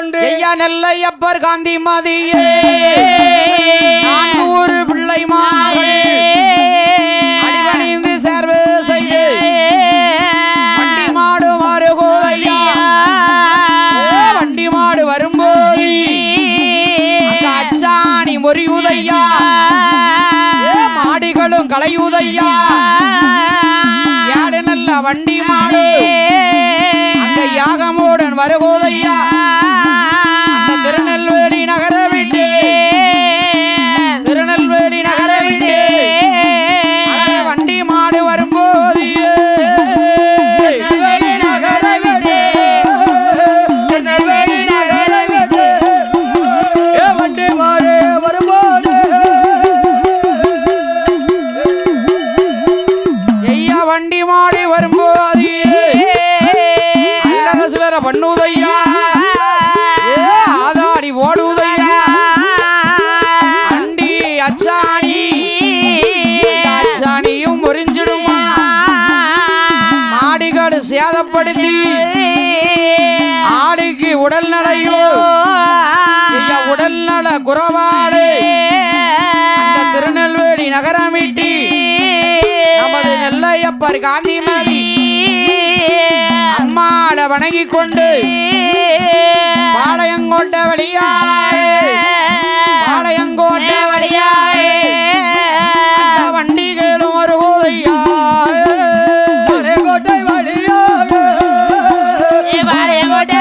கொண்டு ஐயா நெல்லையப்பர் காந்தி மதியே நான்கூறு பிள்ளை மார்கள் அடிபணிந்து சேர்வு செய்து வண்டி மாடு மாறுகோதையா ஏ, வண்டி மாடு வரும்போது அச்சாணி முறியுதையா. மாடிகளும் களையுதையா. ஏழு நல்ல வண்டி மாடு அந்த யாகமுடன் வருகோதையா. பண்ணுதையா? ஆதாடி ஓடுதையா? வண்டி அச்சாணி. அச்சாணியும் முறிஞ்சிடுமா? மாடிகள் சேதப்படுத்தி ஆளுக்கு உடல் நலையோ ஐயா உடல் நல குறவாடு அந்த திருநெல்வேலி நகரம் விட்டு நமது நெல்லையப்பர் காந்திமதி அம்மாளை வணங்கி கொண்டு பாளையங்கோட்டை வழியாய் பாளையங்கோட்டை வழியாய் வண்டிகளும் ஒரு கோதையா பாளையங்கோட்டை வழியாக பாளையங்கோட்டை